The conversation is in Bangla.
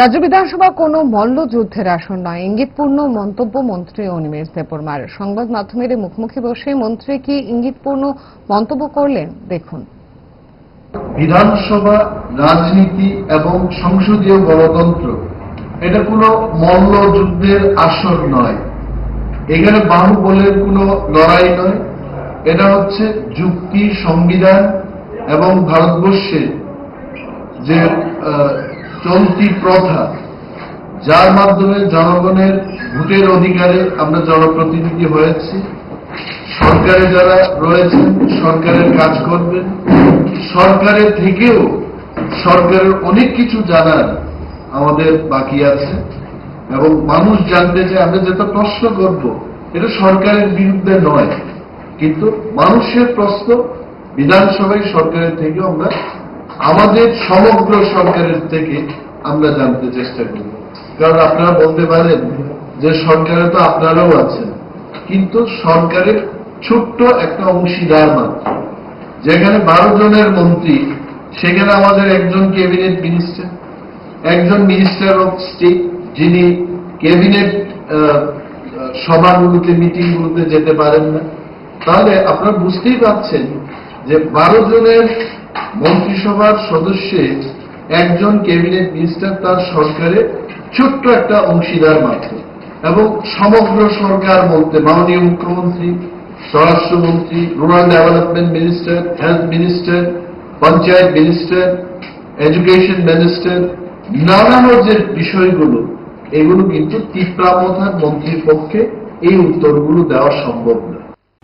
রাজ্য বিধানসভা কোনো মল্লযুদ্ধের আসন নয়। ইঙ্গিতপূর্ণ মন্তব্য মন্ত্রী অনিমেষ দেববর্মার। সংবাদ মাধ্যমের মুখোমুখি বসে মন্ত্রী কি ইঙ্গিতপূর্ণ মন্তব্য করলেন? দেখুন। বিধানসভা, রাজনীতি এবং সংসদীয় গণতন্ত্র, এটা কোনো মল্লযুদ্ধের আসন নয়। এখানে বাহুবলের কোনো লড়াই নয়। এটা হচ্ছে যুক্তি, সংবিধান এবং ভারতবর্ষে যে চলতি প্রথা, যার মাধ্যমে জনগণের ভোটের অধিকারে আমরা জনপ্রতিনিধি হয়েছি। সরকারে যারা রয়েছেন, সরকারের কাজ করবেন। সরকারের থেকেও সরকারের অনেক কিছু জানার আমাদের বাকি আছে। এবং মানুষ জানতে যে আমরা যেটা প্রশ্ন করব, এটা সরকারের বিরুদ্ধে নয়। কিন্তু মানুষের প্রশ্ন, বিধানসভায় সরকারের থেকেও আমরা আমাদের সমগ্র সরকারের থেকে আমরা জানতে চেষ্টা করব কারণ আপনারা বলতে পারেন যে সরকারে তো আপনারাও আছেন। কিন্তু সরকারের ছোট্ট একটা অংশীদার মাত্র। যেখানে বারো জনের মন্ত্রী, সেখানে আমাদের একজন ক্যাবিনেট মিনিস্টার, একজন মিনিস্টার অফ স্টেট, যিনি ক্যাবিনেট সভাগুলোতে, মিটিংগুলোতে যেতে পারেন না। তাহলে আপনারা বুঝতেই পারছেন যে বারো জনের মন্ত্রিসভার সদস্যে একজন ক্যাবিনেট মিনিস্টার তার সরকারে ছোট্ট একটা অংশীদার মাত্র এবং সমগ্র সরকার বলতে মাননীয় মুখ্যমন্ত্রী, স্বরাষ্ট্রমন্ত্রী rural development minister health minister panchayat minister education minister নানান যে বিষয়গুলো, এগুলো কিন্তু তিপ্রামথার মন্ত্রীর পক্ষে এই উত্তরগুলো দেওয়া সম্ভব না।